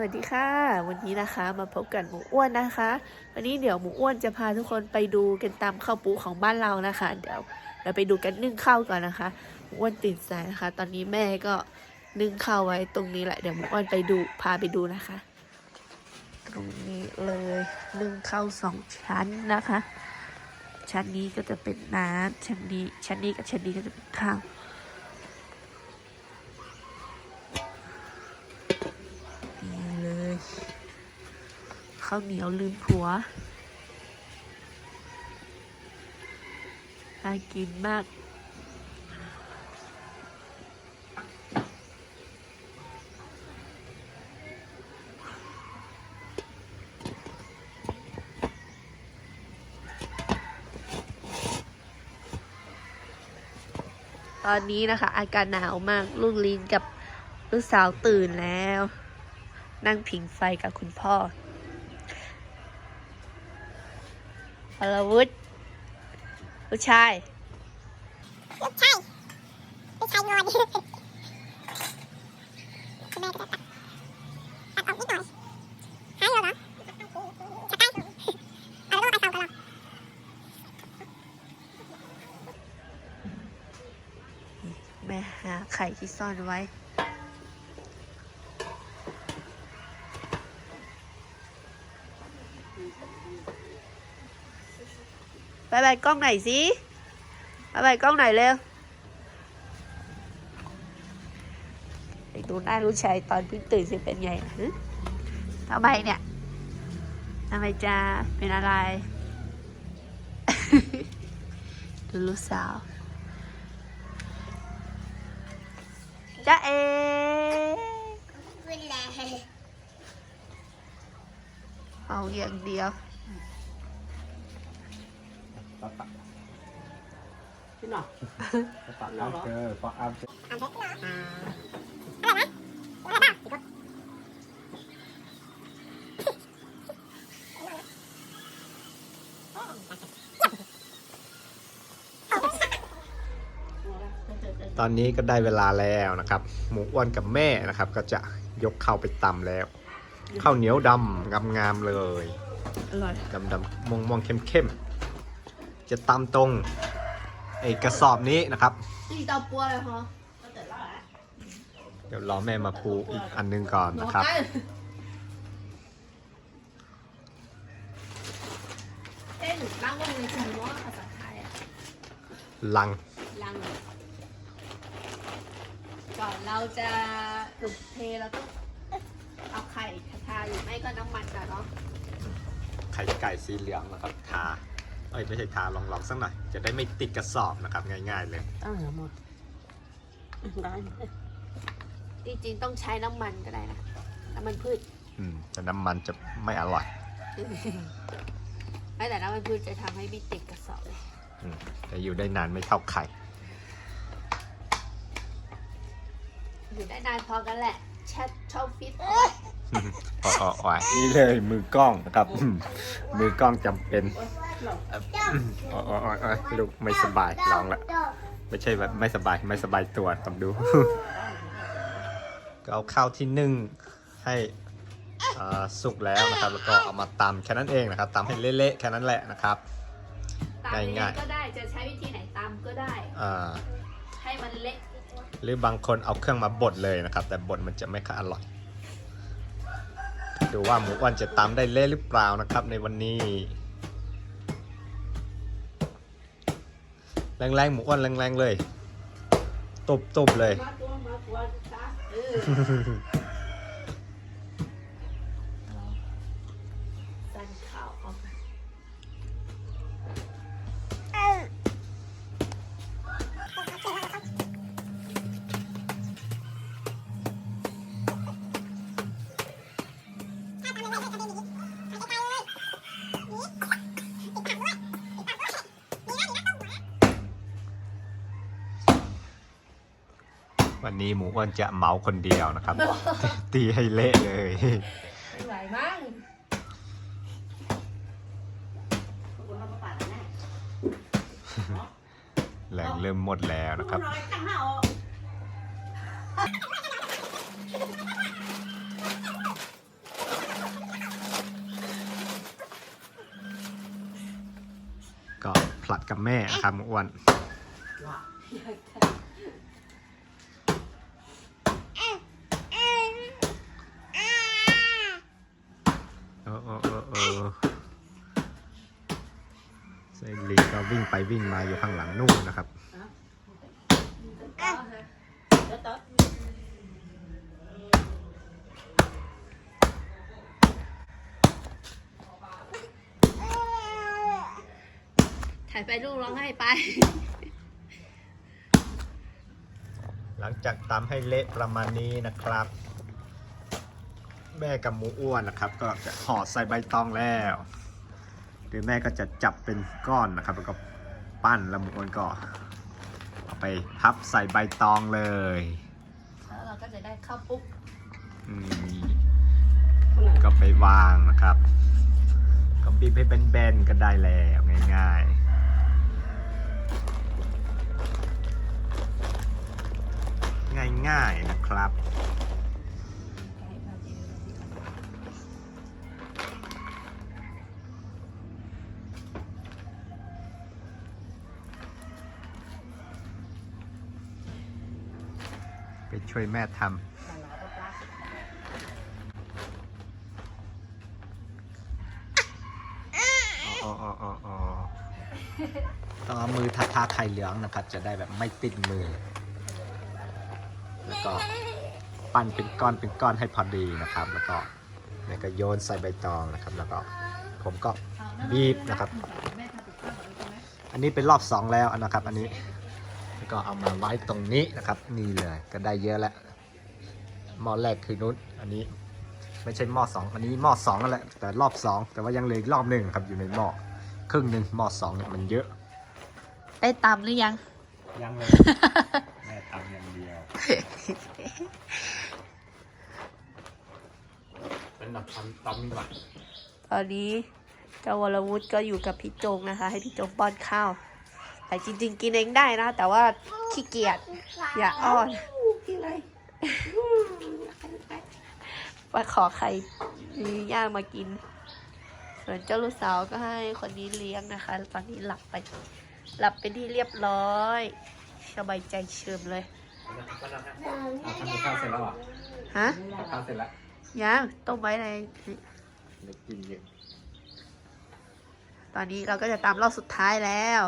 วัสดีค่ะ วันนี้นะคะมาพบกันหมูอ้วนนะคะ วันนี้เดี๋ยวหมูอ้วนจะพาทุกคนไปดูกันตามข้าวปูของบ้านเรานะคะ เดี๋ยวเราไปดูกันนึ่งข้าวก่อนนะคะหมูอ้วนตื่นสายนะคะ ตอนนี้แม่ก็นึ่งข้าวไว้ตรงนี้แหละเดี๋ยวหมูอ้วนไปดูพาไปดูนะคะ ตรงนี้เลยนึ่งข้าวสองชั้นนะคะ ชั้นนี้ก็จะเป็นน้ำชั้นนี้ชั้นนี้กับชั้นนี้ก็จะเป็นข้าว ข้าวเหนียวลืมผัวน่ากินมากตอนนี้นะคะ อากาศหนาวมากลูกลินกับลูกสาวตื่นแล้ว นั่งผิงไฟกับคุณพ่อ พลวุฒิลูกชายลูกชายลูกชายงอนคุณแม่ก็จะตัดตัดออกนิดหน่อยหายแล้วเหรอจะใกล้เอาแล้วก็ไปเตากันหรอแม่หาไข่ที่ซ่อนไว้ บายบายกล้องไหนอยสิบายบายกล้องไหนอยเร็วไปดูห น้าลูกชายตอนเพิ่งตื่นสิเป็นไงฮะทำไมเนี่ยทำไมจะเป็นอะไรดูลูกสาวจ้าเอคุณแลเอาอย่างเดียวตัดตัดพี่หน่อยตัดเอาเจอพอเอาเจออ่านเถอะเหรออะไรนะอะไรบ้างอีกคนตอนนี้ก็ได้เวลาแล้วนะครับ หมูอ้วนกับแม่นะครับ ก็จะยกเข้าวไปตำแล้ว ข้าวเหนียวดำงามๆเลย อร่อย ดำดำม่วงม่วงเข้มเข้มๆ จะตำตรงไอ้กระสอบนี้นะครับนี่เตาปัวเลยฮะเดี๋ยวรอแม่มาพูอีกอันหนึงก่อนนะครับเอ๊ะหนูตั้งว่ามันจะรู้ว่าภาษาไทยอะลัง ลัง ก่อนเราจะถูกเทเราต้องเอาไข่ทาหรือไม่ก็น้ำมันก่อนเนาะ ไข่ไก่สีเหลืองนะครับทา เอ้ยไม่ใช่ทาลองลองสักหน่อย จะได้ไม่ติดกระสอบนะครับง่ายๆเลยตั้งเหรอหมดได้จริงๆต้องใช้น้ำมันก็ได้นะน้ำมันพืชอืมแต่น้ำมันจะไม่อร่อยไม่แต่น้ำมันพืชจะทำให้ไม่ติดกระสอบเลยอืมแต่อยู่ได้นานไม่เท่าไข่อยู่ได้นานพอกันแหละ แชทชอบฟิตพออออยนี่เลยมือกล้องนะครับ มือกล้องจำเป็นอ๋ออ๋ออ๋อลูกไม่สบายร้องละไม่ใช่แบบไม่สบายไม่สบายตัวต้องดู ก็เอาข้าวที่นึ่งให้อ่าสุกแล้วนะครับ แล้วก็เอามาตำแค่นั้นเองนะครับตำให้เละๆแค่นั้นแหละนะครับ ตามง่ายก็ได้จะใช้วิธีไหนตามก็ได้ อ่า ให้มันเล็ก หรือบางคนเอาเครื่องมาบดเลยนะครับ แต่บดมันจะไม่ค่อยอร่อย ดูว่าหมูอ้วนจะตำได้เละหรือเปล่านะครับ ในวันนี้แรงๆหมูอ้วนแรงๆเลยตบๆเลย วันนี้หมูอ้วนจะเมาคนเดียวนะครับ ตีให้เละเลยไหวมั้งแรงเริ่มหมดแล้วนะครับ ก็ผลัดกับแม่ครับหมูอ้วน Yeah. วิ่งไปวิ่งมาอยู่ข้างหลังนู่นนะครับเดี๋ยวต่อถ่ายไปลูกร้องให้ไป หลังจากตำให้เละประมาณนี้นะครับ แม่กับหมูอ้วนนะครับ ก็จะห่อใส่ใบตองแล้ว เดี๋ยวแม่ก็จะจับเป็นก้อนนะครับ แล้วก็ปั้นแล้วหมูอ้วนก็เอาไปพับใส่ใบตองเลยแล้วเราก็จะได้ข้าวปุ๊กอืมก็ไปวางนะครับก็บีบให้เป็นแบนๆก็ได้แล้วง่ายๆง่ายๆนะครับ ช่วยแม่ทำอ๋ออ๋ออ๋ออ๋อต้องเอามือทาทาไข่เหลืองนะครับ จะได้แบบไม่ติดมือ แล้วก็ปั้นเป็นก้อนเป็นก้อนให้พอดีนะครับ แล้วก็แล้วก็โยนใส่ใบตองนะครับ แล้วก็ผมก็บีบนะครับ อันนี้เป็นรอบสองแล้วนะครับ อันนี้แล้ว ก็เอามาไว้ตรงนี้นะครับ นี่เลยก็ได้เยอะแล้วหม้อแรกคือนู้นอันนี้ไม่ใช่หม้อสองอันนี้หม้อสองนั่นแหละแต่รอบสองแต่ว่ายังเหลืออีกรอบหนึ่งครับอยู่ในหม้อครึ่งหนึ่งหม้อสองเนี่ยมันเยอะ ได้ตำหรือยัง ยังเลย แม่ทำอย่างเดียวเป็นแบบทำตำหน่อย ตอนนี้เจ้าวรวุฒิก็อยู่กับพี่จงนะคะ ให้พี่จงป้อนข้าว แต่จริง ๆ กินเองได้นะ แต่ว่าขี้เกียจอย่าอ้อนที่ไรมาขอไข่ย่างมากิน ส่วนเจ้าลูกสาวก็ให้คนนี้เลี้ยงนะคะ ตอนนี้หลับไป หลับเป็นที่เรียบร้อยสบายใจเชิมเลยทำกับข้าวเสร็จแล้วเหรอฮะกับข้าวเสร็จแล้วยังต้มไว้ในเด็กกินเยอะตอนนี้เราก็จะตามรอบสุดท้ายแล้ว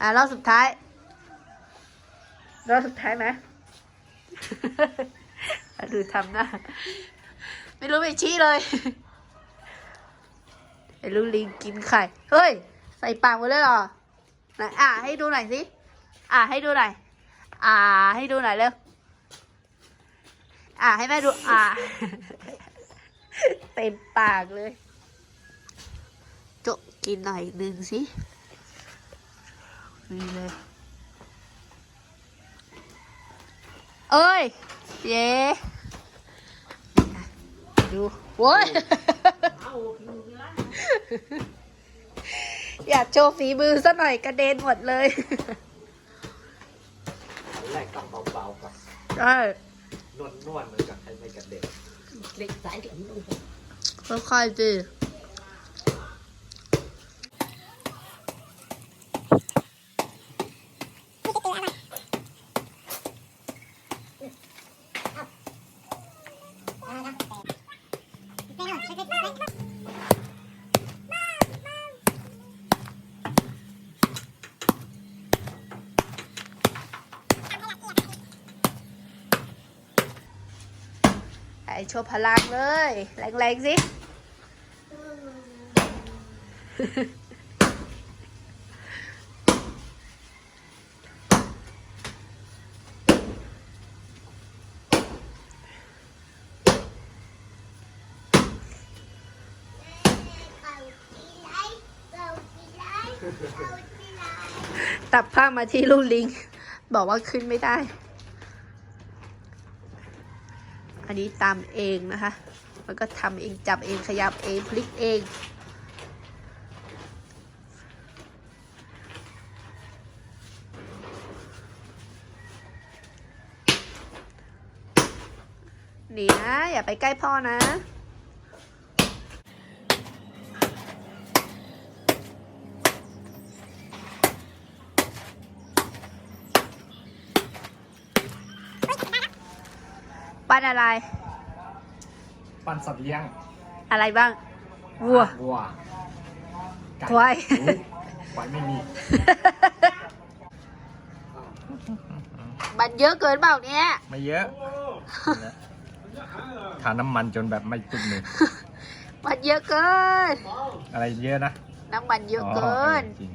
อ่ารอบสุดท้าย รอบสุดท้ายไหมอะดูทำหน้า ไม่รู้ไปชี้เลยไอ้ลูกลิงกินไข่ เฮ้ย ใส่ปากหมดเลยเหรอไหนอ่าให้ดูหน่อยสิ อ่าให้ดูหน่อย อ่าให้ดูหน่อยเร็ว อ่าให้แม่ดู อ่าเต็มปากเลยโจะกินหน่อยหนึ่งสิ นี่เลย เอ้ย เย้ดูโว้ยเอาอยู่ร้านอยากโชว์ฝีมือซะหน่อยกระเด็นหมดเลยแรกต้องเบาๆก่อนใช่นวดๆเหมือนกับให้ไม่กระเด็นเด็กสายเหลืองดูค่อยๆสิ ไอโชว์พลังเลย แรงๆสิ ตับผ้ามาที่ลูกลิง บอกว่าขึ้นไม่ได้ อั นนี้ตามเองนะคะ มันก็ทำเองจับเองขยับเองพลิกเอง หนีนะ อย่าไปใกล้พ่อนะ ปั้นอะไร ปั้นสัตว์เลี้ยง อะไรบ้าง วัว วัวไก่ควายหมูควายไม่มี มันเยอะเกินเปล่าเนี่ย ไม่เยอะทาน้ำมันจนแบบไม่ติดมือมันเยอะเกิน อะไรเยอะนะ น้ำมันเยอะเกิน จริง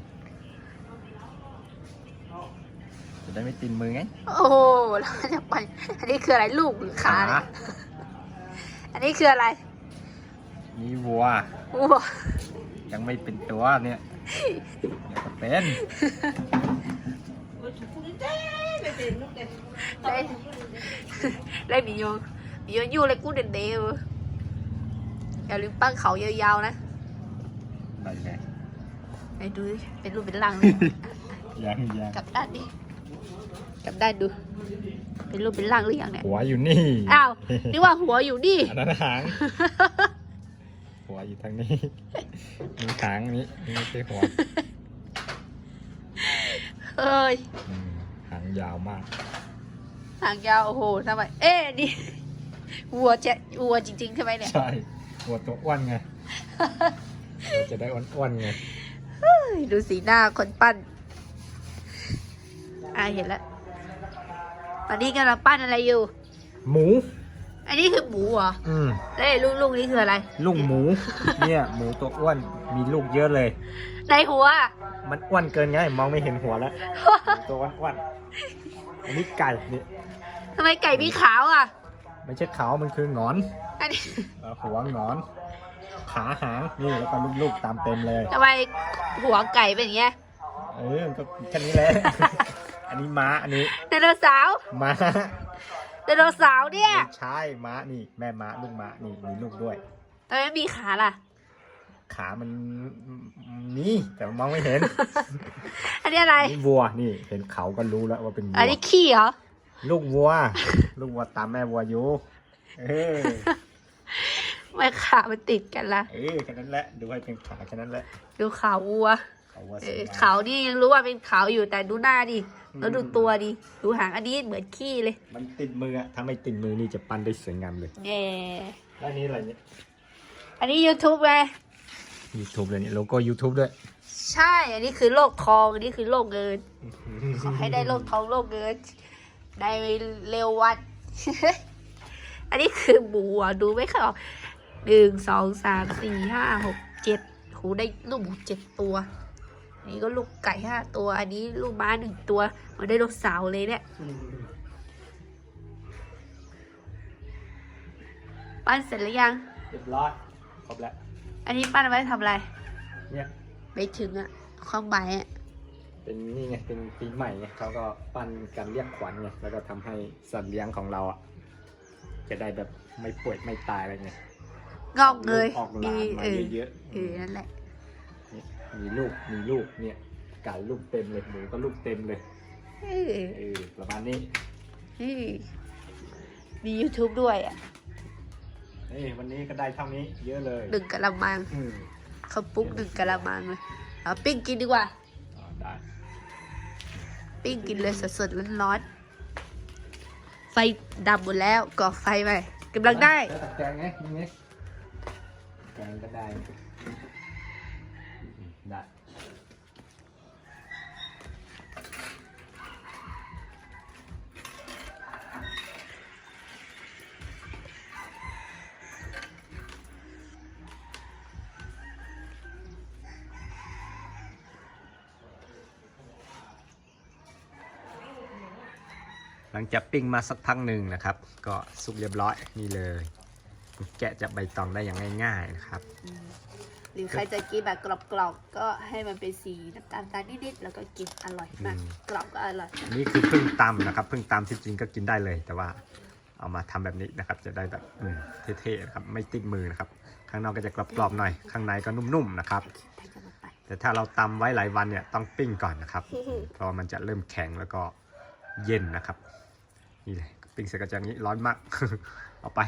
จะได้ไม่ติดมือไง โอ้โหแล้วมันจะไป อันนี้คืออะไรลูกหรือขาเนี่ยอันนี้คืออะไรนี่วัว วัวยังไม่เป็นตัวเนี่ยเดี๋ยวก็เป็นได้ได้มีโยมีโยอยู่เลยกูเด่นเดียวอย่าลืมปั้งเขายาวๆนะได้ไงไหนดูดิเป็นรูปเป็นร่างเลยยังยังกลับด้านดิ กลับด้านดู เป็นรูปเป็นร่างหรือยังเนี่ย หัวอยู่นี่ อ้าว นึกว่าหัวอยู่นี่ อันนั้นหาง หัวอยู่ทางนี้มีหางนี้นี่ไม่ใช่หัวเอ้ย อืมหางยาวมาก หางยาว โอ้โหทำไม เอ๊ะนี่วัวจะวัวจริงๆใช่ไหมเนี่ย ใช่ หัวตัวอ้วนไงเราจะได้อ้วนๆไงเฮ้ยดูสีหน้าคนปั้น อ่าเห็นแล้ว ตอนนี้กำลังปั้นอะไรอยู่ หมู อันนี้คือหมูเหรออืมแล้วไอ้ลูกๆนี่คืออะไร ลูกหมู เนี่ยหมูตัวอ้วนมีลูกเยอะเลย ในหัว มันอ้วนเกินไงมองไม่เห็นหัวแล้วหมูตัวอ้วนๆอันนี้ไก่เนี่ยทำไมไก่มีขาวอะ ไม่ใช่เขามันคือหงอนอันนี้เอ่อหัวหงอน ขาหางนี่แล้วก็ลูกๆตามเต็มเลย ทำไมหัวไก่เป็นอย่างเงี้ย เออมันก็แค่นี้แหละ อันนี้ม้าอันนี้ไดโนเสาร์ม้าไดโนเสาร์เนี่ยไม่ใช่ม้านี่แม่ม้าลูกม้านี่มีลูกด้วยทำไมไม่มีขาล่ะ ขามันนี่แต่มองไม่เห็นอันนี้อะไร นี่วัวนี่เห็นเขาก็รู้แล้วว่าเป็นวัอันวนี้ขี้เหรอ ลูกวัว ลูกวัวตามแม่วัวอยู่เออทำไม่ขามันติดกันล่ะเออแค่นั้นแหละดูให้เป็นขาแค่นั้นแหละ ดูขาววัว เขาวัวเอสวยองามเขานี่ยังรู้ว่าเป็นเขาอยู่แต่ดูหน้าดิอืมแล้วดูตัวดิดูหางอันนี้เหมือนขี้เลย มันติดมืออะถ้าไม่ติดมือนี่จะปั้นได้สวยงามเลยแง่แล้วอันนี้อะไรเนี่ยอันนี้ YouTube ไง YouTube เลยเนี่ยโลโก้ YouTube ด้วย ใช่ อันนี้คือโลกทอง อันนี้คือโลกเงิน ขอให้ได้โลกทองโลกเงินได้เร็ววัน อันนี้คือหมูอะดูไม่ค่อยออกหนึ่งสองสามสี่ห้าหกเจ็ดโหได้ลูกหมูเจ็ดตัวอั นนี้ก็ลูกไก่ห้าตัว อันนี้ลูกม้าหนึ่งตัวเหมันได้ลูกสาวเลยเนี่ยปั้นเสร็จแล้วยัง เรียบร้อยครบแล้ว อันนี้ปั้นเอาไว้ทำอะไร เนี่ย ไปถึงอะความหมายอะเป็นนี่ไง เป็นปีใหม่ไงเขาก็ปั้นกันเรียกขวัญไง แล้วก็ทำให้สัตว์เลี้ยงของเราอะจะได้แบบไม่ป่วยไม่ตายอะไรเงี้ยงอกเงยออกหมีลานมาเออเยอะเออนั่นแหละๆนี่ มีลูกมีลูกเนี่ยไก่ลูกเต็มเลยหมูก็ลูกเต็มเลยเออเออประมาณนี้เออมี YouTube ด้วยอะนี่วันนี้ก็ได้เท่านี้เยอะเลยหนึ่งกะละมังอืมข้าวปุ๊กหนึ่งกะละมังเลยเอาปิ้งกินดีกว่า อ่าได้ปิ้งกินเลยสดๆร้อนๆไฟดับหมดแล้วก่อไฟไปกำลังได้ แล้วแต่แกงไงนี่ไงแกงก็ได้ ได้หลังจากปิ้งมาสักพักหนึ่งนะครับ ก็สุกเรียบร้อยนี่เลย แกะจากใบตองได้อย่างง่าย ๆนะครับ หรือใครจะกินแบบกรอบๆก็ให้มันเป็นสีน้ำตาลตาลนิดๆแล้วก็กินอร่อยมากอืม กรอบก็อร่อย นี่คือเพึ่งตำนะครับเพึ่งตำที่จริงก็กินได้เลย แต่ว่าเอามาทำแบบนี้นะครับ จะได้แบบอืมเท่ๆนะครับไม่ติดมือนะครับ ข้างนอกก็จะกรอบๆหน่อย ข้างในก็นุ่มๆนะครับท่านจะมาไป แต่ถ้าเราตำไว้หลายวันเนี่ยต้องปิ้งก่อนนะครับ เพราะว่ามันจะเริ่มแข็งแล้วก็เย็นนะครับ นี่เลยปิ้งเสร็จก็จะอย่างนี้ร้อนมาก เอาไป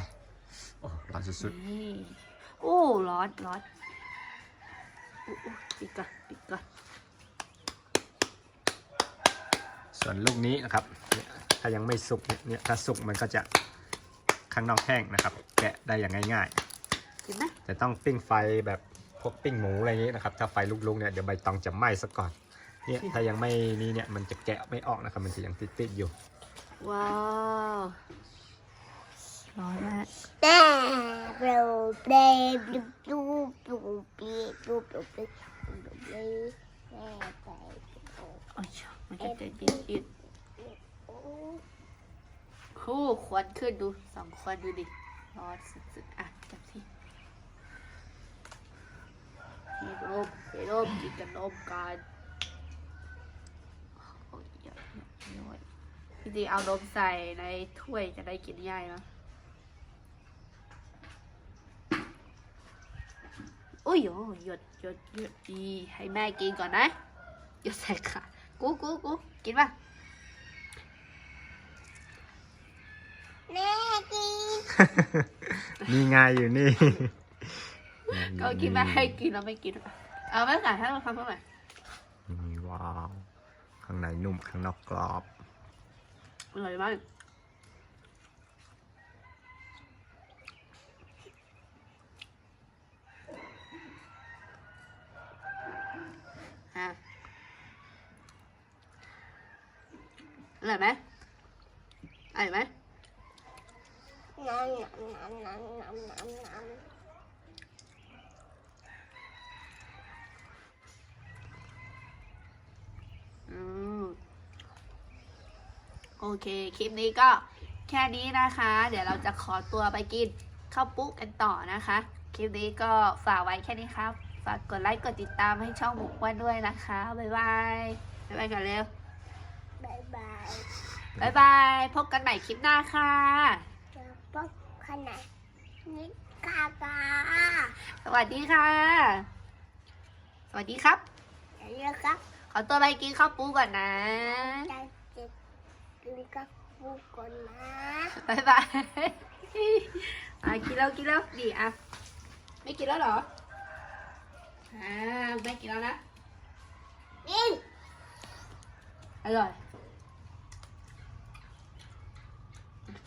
โอ้ร้อนสุดนี่ โอ้ ร้อนร้อนอู้อู้ ปิดก่อนปิดก่อนๆส่วนลูกนี้นะครับเนี่ยถ้ายังไม่สุกเนี่ยเนี่ยถ้าสุกมันก็จะางนอกแห้งนะครับ แกะได้อย่างง่ายกินไหมๆแต่ต้องปิ้งไฟแบบพวกปิ้งหมูอะไรอย่างนี้นะครับ ถ้าไฟลุกๆเนี่ยเดี๋ยวใบตองจะไหม้ซะก่อน เนี่ยถ้ายังไม่นี่เนี่ยมันจะแกะไม่ออกนะครับ มันจะยังติดๆอยู่ ว้าว ร้อนมากแต่เราเปรย์ดูดูดูปีดูดูปีดูปีแม่ไปโอ้ยมันจะจะยืดยืดคู่ควันขึ้นดูสองควันดูดิร้อนสุดๆอะจับที่พี่นมพี่นมกินกับนมกันโอ้ยเยอะเยอะเยอะจริงๆเอานมใส่ในถ้วยจะได้กินง่ายเน อะอุ้ยโอ้ยหยดหยดหยดดีให้แม่กินก่อนนะหยดใส่ค่ะกูกูกูกินป่ะแม่กินนี่ไงอยู่นี่ก็กินไม่ให้กินแล้วไม่กินอะเอาไม่ใส่ให้เราทำเท่าไหร่นี่ว้าว ข้างในนุ่มข้างนอกกรอบอร่อยมาก อร่อยไหมอร่อยไหมน้ำน้ำน้ำน้ำน้ำน้ำน้ำอืมโอเค คลิปนี้ก็แค่นี้นะคะ เดี๋ยวเราจะขอตัวไปกินข้าวปุ๊กกันต่อนะคะ คลิปนี้ก็ฝากไว้แค่นี้ครับ ฝากกดไลค์ กดติดตามให้ช่องหมูอ้วนด้วยนะคะ บ๊ายบาย บ๊ายบายกันเร็ว บายบายบ๊ายบาย พบกันใหม่คลิปหน้าค่ะจะพบขนาดนี้กากาสวัสดีค่ะ สวัสดีครับเดี๋ยวครับ ขอตัวไปกินข้าวปุ๊กก่อนนะจะจะกินกับปูก่อนนะบ๊ายบายอะกินแล้วกินแล้วดีอะ ไม่กินแล้วเหรอ อ่าไม่กินแล้วนะกินอร่อย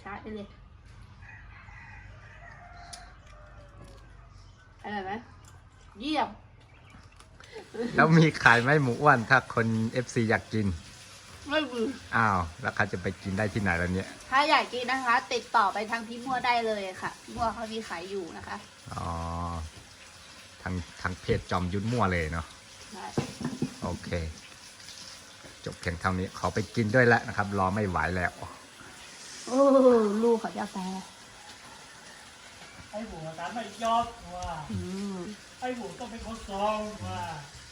ชาร์จได้เลยอร่อยไหมเยี่ยม แล้วมีขายไหมหมูอ้วนถ้าคน FC อยากกิน ไม่มืออ้าวแล้วเขาจะไปกินได้ที่ไหนแล้วเนี่ยถ้าอยากกินนะคะ ติดต่อไปทางพี่มั่วได้เลยค่ะพี่มั่วเขามีขายอยู่นะคะอ๋อทางทางเพจจอมยุทธมั่วเลยเนาะได้โอเค จบเพียงเท่านี้ขอไปกินด้วยแล้วนะครับ รอไม่ไหวแล้ว โอ้ลูกเขาจะแปลไอ้หัวสามไม่ยอมว่าอืม ไอ้หัวต้องเป็นคนซองว่าอ